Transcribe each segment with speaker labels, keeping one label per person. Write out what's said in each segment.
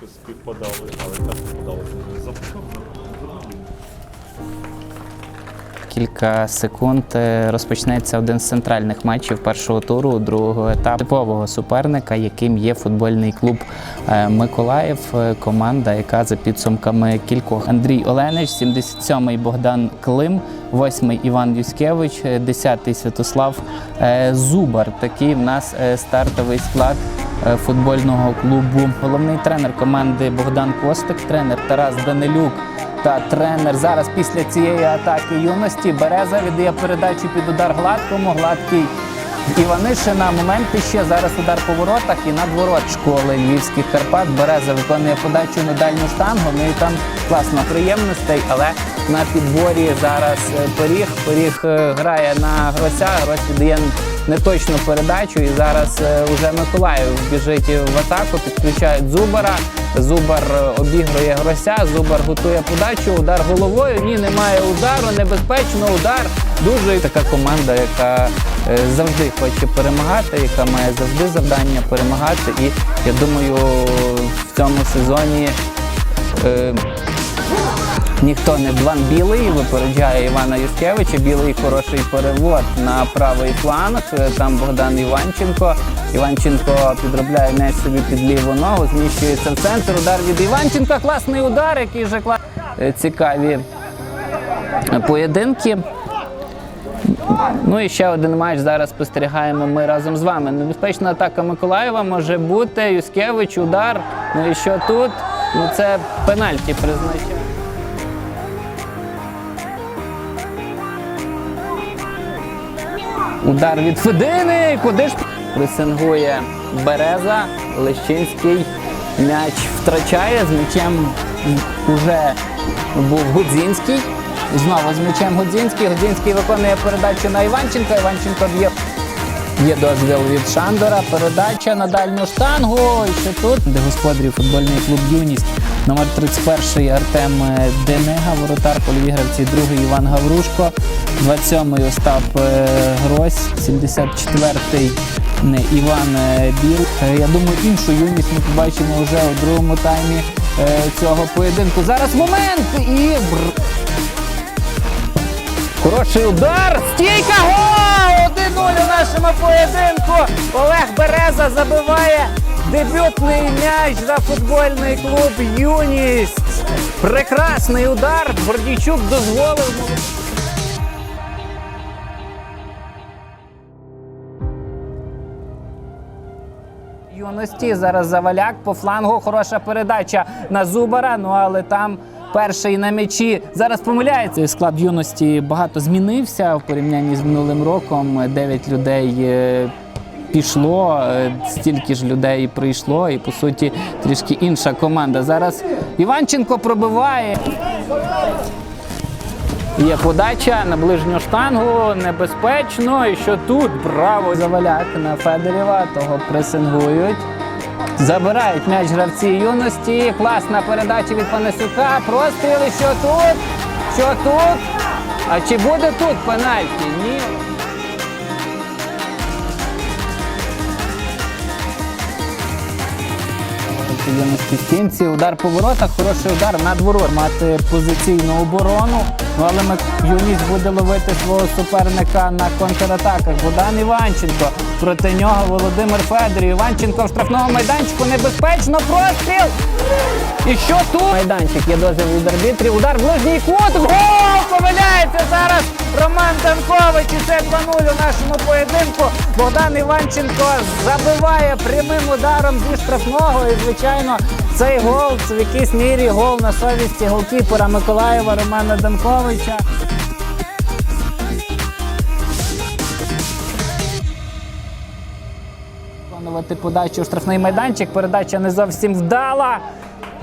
Speaker 1: щось співпадали, але так співпадали. Запускав
Speaker 2: Кілька секунд е, розпочнеться один з центральних матчів першого туру другого етапу типового суперника, яким є футбольний клуб е, Миколаїв. Е, Команда, яка за підсумками кількох Андрій Оленич, 77-й Богдан Клим, 8-й Іван Юськевич, 10-й Святослав Зубар. Такий в нас стартовий склад футбольного клубу. Головний тренер команди Богдан Костик, тренер Тарас Данилюк та тренер зараз після цієї атаки юності Береза віддає передачу під удар гладкому. Гладкий Іванишина. Моменти ще зараз удар по воротах і над ворот школи Львівських Карпат. Береза виконує подачу на дальню штангу. Ну і там класно приємностей, але на підборі зараз е, поріг. Поріг е, грає на грося. Грось віддає неточну передачу. І зараз е, уже Миколаїв біжить в атаку, підключають Зубара. Зубар е, обігрує грося, Зубар готує подачу, удар головою. Ні, немає удару, небезпечно удар. Дуже така команда, яка е, завжди хоче перемагати, яка має завжди завдання перемагати. І я думаю, в цьому сезоні. Ніхто не Блан білий випереджає Івана Юшкевича. Білий хороший перевод на правий фланг. Там Богдан Іванченко. Іванченко підробляє м'яч собі під ліву ногу, зміщується в центр. Удар від Іванченка. Класний удар, який же кла... Е, цікаві поєдинки. Ну і ще один матч зараз спостерігаємо ми разом з вами. Небезпечна атака Миколаєва може бути. Юскевич, удар. Ну і що тут? Ну це пенальті призначає. Удар від Федини. Куди ж пресингує Береза. Лещинський м'яч втрачає. З м'ячем уже був Гудзінський. Знову з м'ячем Гудзінський. Гудзінський виконує передачу на Іванченка. Іванченко б'є. Є дозвіл від Шандора. Передача на дальню штангу. І що тут? Де господарів футбольний клуб Юність. Номер 31 Артем Денега, воротар польові гравці, другий Іван Гаврушко, 27-й Остап е, Грось, 74-й Іван е, Біл. Е, Я думаю, іншу юність ми побачимо вже у другому таймі е, цього поєдинку. Зараз момент і Хороший удар! Стійка! Гол! 1-0 у нашому поєдинку. Олег Береза забиває дебютний м'яч за футбольний клуб Юність. Прекрасний удар. Бордійчук дозволив. Юності зараз заваляк по флангу. Хороша передача на Зубара. Ну але там перший на м'ячі зараз помиляється. Склад юності багато змінився в порівнянні з минулим роком. Дев'ять людей. Пішло, е, стільки ж людей прийшло, і по суті трішки інша команда. Зараз Іванченко пробиває. Є подача на ближню штангу, небезпечно. І що тут? Браво! Заваляк на Федорєва, того пресингують. Забирають м'яч гравці юності. Класна передача від Панасюка. Простріли, що тут? Що тут? А чи буде тут пенальті? Ні. Юності стінці, удар по воротах, хороший удар над ворот. Мати позиційну оборону. Ну але ми юність буде ловити свого суперника на контратаках. Богдан Іванченко. Проти нього Володимир Федорів. Іванченко в штрафному майданчику небезпечно. Простріл! І що тут? Майданчик є дозвіл від арбітрів. Удар в ближній кут. Гол! Помиляється Данкович. І це 2-0 у нашому поєдинку. Богдан Іванченко забиває прямим ударом зі штрафного. І, звичайно, цей гол це в якійсь мірі гол на совісті голкіпера Миколаєва Романа Данковича. Подачу у штрафний майданчик. Передача не зовсім вдала.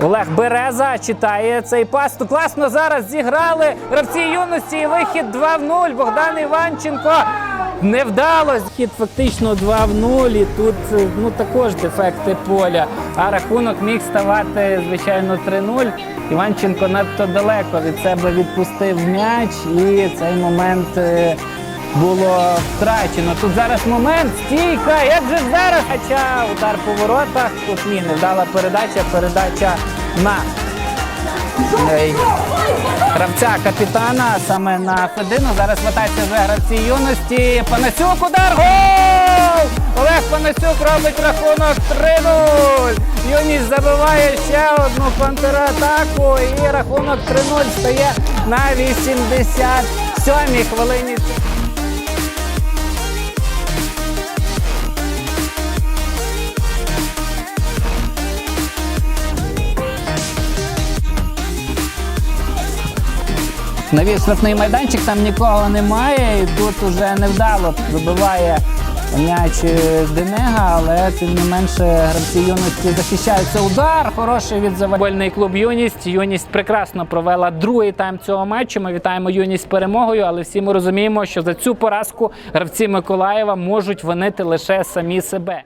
Speaker 2: Олег Береза читає цей пас. Класно зараз зіграли гравці юності. і Вихід 2 в 0. Богдан Іванченко не вдалося. Хід фактично 2 в 0. І тут е, ну, також дефекти поля. А рахунок міг ставати, звичайно, 3-0. Іванченко надто далеко від себе відпустив м'яч. І цей момент. Було втрачено. Тут зараз момент, стійка, як же зараз? Хоча удар по воротах, тут ні, невдала передача, передача на гравця капітана, саме на Федину. Зараз хватається вже гравці юності. Панасюк удар! Гол! Олег Панасюк робить рахунок 3-0. Юність забиває ще одну контратаку і рахунок 3-0 стає на 87-й хвилині. Навіть штрафний майданчик, там нікого немає, і тут уже невдало забиває м'яч е, Денега, але тим не менше гравці юності захищаються. Удар хороший від завольний клуб Юність. Юність прекрасно провела другий тайм цього матчу. Ми вітаємо юність перемогою, але всі ми розуміємо, що за цю поразку гравці Миколаєва можуть винити лише самі себе.